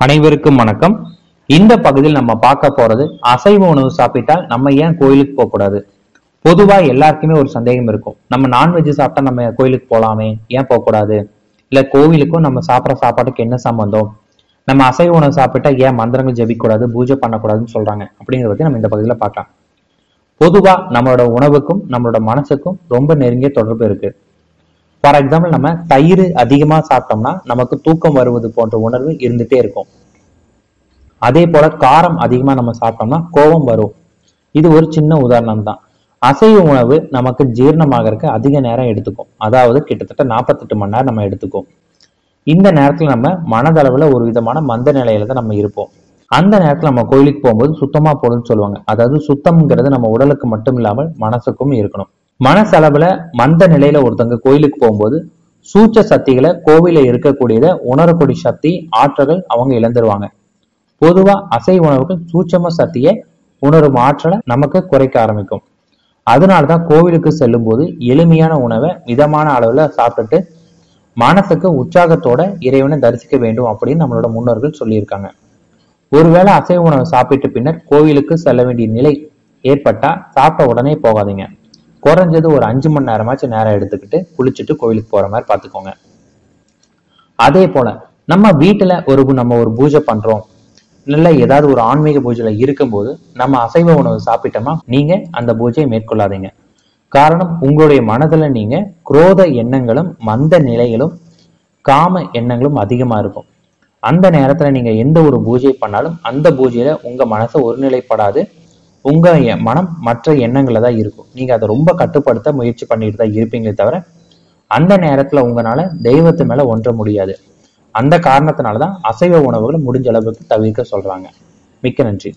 அனைவருக்கும் வணக்கம். இந்த பகுதியில் நம்ம பார்க்க போறது அசைவ உணவு சாப்பிட்டால் நம்ம ஏன் கோயிலுக்கு போக கூடாது? பொதுவா எல்லாருக்குமே ஒரு சந்தேகம் இருக்கும். நம்ம நான்வெஜ் சாப்பிட்டா நம்ம கோயிலுக்கு போலாமே? ஏன் போக கூடாது? இல்ல கோவிலுக்கும் நம்ம சாப்பிட்ற சாப்பாட்டுக்கு என்ன சம்பந்தம்? நம்ம அசைவ உணவு சாப்பிட்டா ஏன் மந்திரங்கள் ஜெபிக்க கூடாது பூஜை பண்ணக்கூடாதுன்னு சொல்றாங்க? அப்படிங்கிறத பத்தி நம்ம இந்த பகுதியில பார்க்கலாம். பொதுவா நம்மளோட உணவுக்கும் நம்மளோட மனசுக்கும் ரொம்ப நெருங்கிய தொடர்பு இருக்கு. ஃபார் எக்ஸாம்பிள் நம்ம தயிர் அதிகமா சாப்பிட்டோம்னா நமக்கு தூக்கம் வருவது போன்ற உணர்வு இருந்துட்டே இருக்கும். அதே போல காரம் அதிகமா நம்ம சாப்பிட்டோம்னா கோபம் வரும். இது ஒரு சின்ன உதாரணம் தான். அசைவ உணவு நமக்கு ஜீரணமாகறதுக்கு அதிக நேரம் எடுத்துக்கும். அதாவது கிட்டத்தட்ட நாற்பத்தெட்டு மணி நேரம் நம்ம எடுத்துக்கும். இந்த நேரத்தில் நம்ம மனதளவுல ஒரு விதமான மந்த நிலையில தான் நம்ம இருப்போம். அந்த நேரத்தில் நம்ம கோயிலுக்கு போகும்போது சுத்தமாக போகணும்னு சொல்லுவாங்க. அதாவது சுத்தம்ங்கிறது நம்ம உடலுக்கு மட்டும் இல்லாமல் மனசுக்கும் இருக்கணும். மனசளவுல மந்த நிலையில ஒருத்தவங்க கோயிலுக்கு போகும்போது சூச்ச சக்திகளை கோவில இருக்கக்கூடியத உணரக்கூடிய சக்தி ஆற்றல்கள் அவங்க இழந்துருவாங்க. பொதுவா அசைவ உணவுகள் சூட்சம சக்தியை உணரும் ஆற்றலை நமக்கு குறைக்க ஆரம்பிக்கும். அதனாலதான் கோவிலுக்கு செல்லும் போது எளிமையான உணவை மிதமான அளவுல சாப்பிட்டுட்டு மனசுக்கு உற்சாகத்தோட இறைவனை தரிசிக்க வேண்டும் அப்படின்னு நம்மளோட முன்னோர்கள் சொல்லியிருக்காங்க. ஒருவேளை அசைவ உணவு சாப்பிட்டு பின்னர் கோவிலுக்கு செல்ல வேண்டிய நிலை ஏற்பட்டா சாப்பிட்ட உடனே போகாதீங்க. குறைஞ்சது ஒரு அஞ்சு மணி நேரமாச்சும் நேரம் எடுத்துக்கிட்டு குளிச்சுட்டு கோயிலுக்கு போற மாதிரி பார்த்துக்கோங்க. அதே போல நம்ம வீட்டுல ஒரு நம்ம ஒரு பூஜை பண்றோம். இல்ல ஏதாவது ஒரு ஆன்மீக பூஜையில இருக்கும்போது நம்ம அசைவ உணவு சாப்பிட்டோமா நீங்க அந்த பூஜையை மேற்கொள்ளாதீங்க. காரணம் உங்களுடைய மனதுல நீங்க குரோத எண்ணங்களும் மந்த நிலைகளும் காம எண்ணங்களும் அதிகமா இருக்கும். அந்த நேரத்துல நீங்க எந்த ஒரு பூஜை பண்ணாலும் அந்த பூஜையில உங்க மனசை ஒருநிலைப்படாது. உங்க மனம் மற்ற எண்ணங்கள்ல தான் இருக்கும். நீங்க அதை ரொம்ப கட்டுப்படுத்த முயற்சி பண்ணிட்டு தான் இருப்பீங்களே தவிர அந்த நேரத்துல உங்களால தெய்வத்து மேல ஒன்ற முடியாது. அந்த காரணத்தினாலதான் அசைவ உணவுகளை முடிஞ்ச அளவுக்கு தவிர்க்க சொல்றாங்க. மிக்க நன்றி.